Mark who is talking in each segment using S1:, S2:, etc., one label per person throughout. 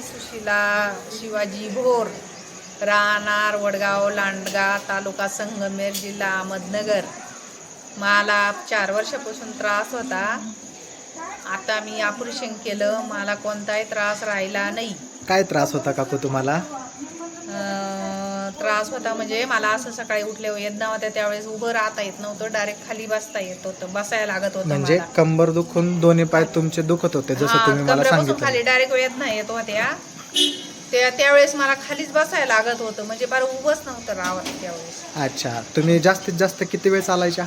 S1: सुशिला शिवाजी भोर राहणार वडगाव लांडगा तालुका संगमेर जिल्हा अहमदनगर. मला चार वर्षापासून त्रास होता. आता मी ऑपरेशन केलं. मला कोणताही त्रास राहिला नाही.
S2: काय त्रास होता काकू तुम्हाला?
S1: अं, त्रास होता. म्हणजे मला असं सकाळी उठले येत नव्हत्या त्यावेळेस उभं राहता येत नव्हतं डायरेक्ट खाली बसता येत होतं बसायला लागत होतं
S2: म्हणजे
S1: मला.
S2: कंबर दुखून दोन्ही पाय तुमचे दुखत होते जसं तुम्ही मला
S1: कमरेपासून
S2: सांगितलं.
S1: खाली डायरेक्ट वेदना येत होत्या. त्या त्यावेळेस मला खालीच बसायला लागत होतं म्हणजे फार उभंच नव्हतं रावत त्यावेळेस.
S2: अच्छा तुम्ही जास्तीत जास्त किती वेळ चालायच्या?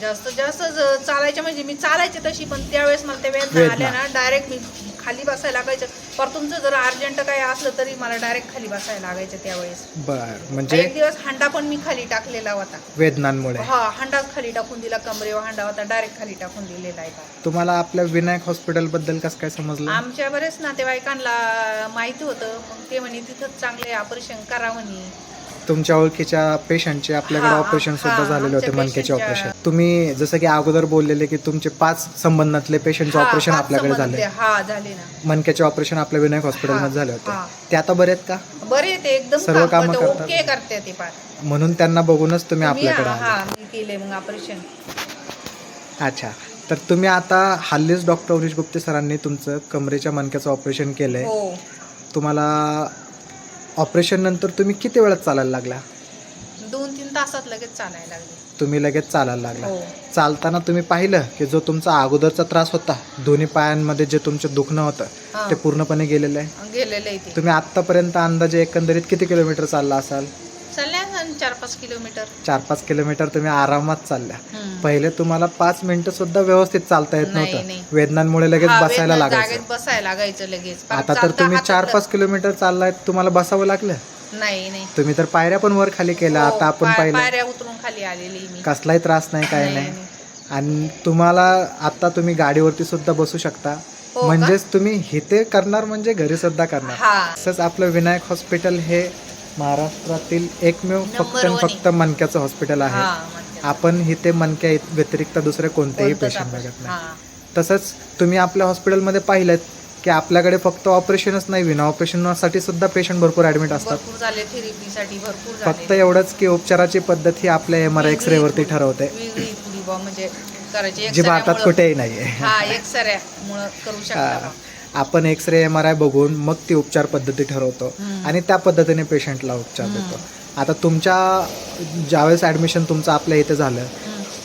S1: जास्त जास्त ज- चालायचे म्हणजे मी चालायचे तशी पण त्यावेळेस मला त्या वेदना
S2: वेदना.
S1: आल्या ना डायरेक्ट मी खाली बसायला लागायचं. पर तुमचं जर अर्जंट काही असलं तरी मला डायरेक्ट खाली बसायला लागायचं त्यावेळेस.
S2: बर म्हणजे?
S1: एक दिवस हांडा पण मी खाली टाकलेला होता.
S2: वेदनांमुळे?
S1: हा हांडाच खाली टाकून दिला कमरेवर हांडा होता डायरेक्ट खाली टाकून दिलेला आहे.
S2: तुम्हाला आपल्या विनायक हॉस्पिटलबद्दल कसं काय समजलं?
S1: आमच्या बरेच नातेवाईकांना माहिती होतं मग ते म्हणे तिथंच चांगले ऑपरेशन करा म्हणे.
S2: तुमच्या ओळखीच्या पेशंटचे आपल्याकडे
S1: हा,
S2: ऑपरेशन सुद्धा
S1: हा,
S2: झालेले होते
S1: आमच्या
S2: मनकेचे
S1: patientच्या-
S2: ऑपरेशन. तुम्ही जसं की अगोदर बोललेले की तुमचे पाच संबंधातले पेशंटचे
S1: हा,
S2: ऑपरेशन
S1: पाच
S2: आपल्याकडे झाले.
S1: ते- हा झाले ना.
S2: मनकेचे ऑपरेशन आपल्या विनायक
S1: हा,
S2: हॉस्पिटलमध्ये झाले होते. ते आता बरे आहेत का?
S1: बरे ते एकदम
S2: सर्व
S1: काम
S2: कामं
S1: करते,
S2: करतात.
S1: ओके करते ते पार
S2: म्हणून त्यांना बघूनच तुम्ही आपल्याकडे आले.
S1: हा, मी केले मग ऑपरेशन
S2: अच्छा. तर तुम्ही आता हल्लीच डॉक्टर उमेश गुप्ते सरांनी तुमचं कमरेच्या मणक्याचं ऑपरेशन केलंय.
S1: हो.
S2: तुम्हाला ऑपरेशन नंतर तुम्ही किती वेळात चालायला लागला?
S1: दोन तीन तासात लगेच चालायला लागले.
S2: तुम्ही लगेच चालायला लागला.
S1: हो.
S2: चालताना तुम्ही पाहिलं की जो तुमचा अगोदरचा त्रास होता दोन्ही पायांमध्ये जे तुमचं दुखणं होतं. ते पूर्णपणे गेलेलं आहे?
S1: गेलेलं आहे ते.
S2: तुम्ही आत्तापर्यंत अंदाजे एकंदरीत किती किलोमीटर चालला असेल?
S1: चार पाच किलोमीटर.
S2: चार पाच किलोमीटर तुम्ही आरामात चालल्या. पहिले तुम्हाला पाच मिनिटं सुद्धा व्यवस्थित चालता येत नव्हतं. वेदनांमुळे लगेच बसायला लागायचं.
S1: बसायला लागायचं लगेच.
S2: आता तर तुम्ही चार पाच किलोमीटर चाललाय तुम्हाला बसावं लागलं?
S1: नाही नाही.
S2: तुम्ही तर पायऱ्या पण वर खाली केल्या
S1: हो,
S2: आता आपण
S1: पायऱ्या उतरून खाली आलेली
S2: कसलाही त्रास नाही काय
S1: नाही.
S2: आणि तुम्हाला आता तुम्ही गाडीवरती सुद्धा बसू शकता.
S1: हो?
S2: म्हणजेच तुम्ही इथे करणार म्हणजे घरी सुद्धा करणार. तसंच आपलं विनायक हॉस्पिटल हे महाराष्ट्रातील एकमेव फक्त आणि फक्त मनक्याचं हॉस्पिटल आहे. आपण इथे मनक्या व्यतिरिक्त दुसरे कोणतेही पेशंट बघत नाही. तसंच तुम्ही आपल्या हॉस्पिटलमध्ये पाहिलं की आपल्याकडे फक्त ऑपरेशनच नाही विना ऑपरेशनसाठी सुद्धा पेशंट भरपूर ऍडमिट असतात. फक्त एवढंच की उपचाराची पद्धत ही आपल्या एम आर एक्स रेवरती ठरवते.
S1: वेगळी थोडी बुवा म्हणजे
S2: जी भारतात कुठेही नाहीये. आपण X ray M R I बघून मग ती उपचार पद्धती ठरवतो. आणि त्या पद्धतीने पेशंटला उपचार देतो आता तुमच्या ज्यावेळेस ॲडमिशन तुमचं आपल्या इथे झालं.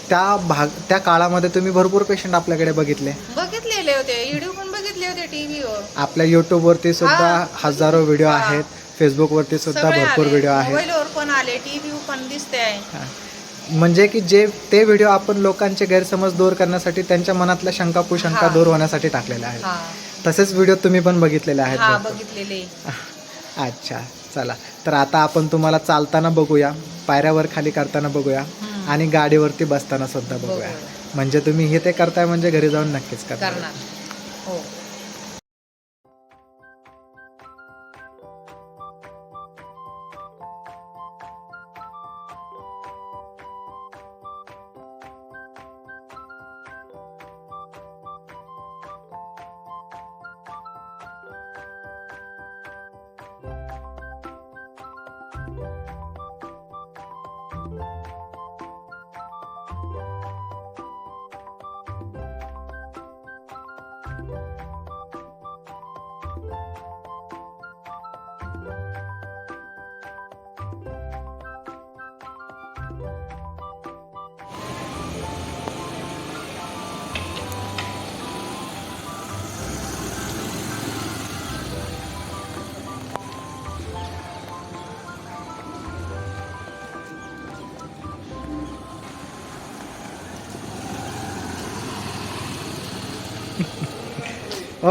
S2: त्या भाग त्या काळामध्ये तुम्ही भरपूर पेशंट आपल्याकडे बघितले
S1: बघितलेले होते व्हिडिओ पण बघितले होते टीव्हीवर
S2: आपल्या यूट्यूबवरती सुद्धा. हजारो व्हिडिओ. आहेत फेसबुकवरती सुद्धा भरपूर व्हिडिओ आहेत
S1: मोबाईलवर पण आले टीव्ही पण दिसते आहे.
S2: म्हणजे की जे ते व्हिडिओ आपण लोकांचे गैरसमज दूर करण्यासाठी त्यांच्या मनातल्या शंका कुशंका. दूर होण्यासाठी टाकलेले आहेत तसेच व्हिडिओ तुम्ही पण बघितलेले आहेत
S1: हा. बघितलेले
S2: अच्छा चला तर आता आपण तुम्हाला चालताना बघूया पायऱ्यावर खाली करताना बघूया
S1: हम्म.
S2: आणि गाडीवरती बसताना सुद्धा बघूया
S1: बघूया.
S2: म्हणजे तुम्ही हे ते करताय म्हणजे घरी जाऊन नक्कीच करणार
S1: करणार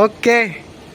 S2: ओके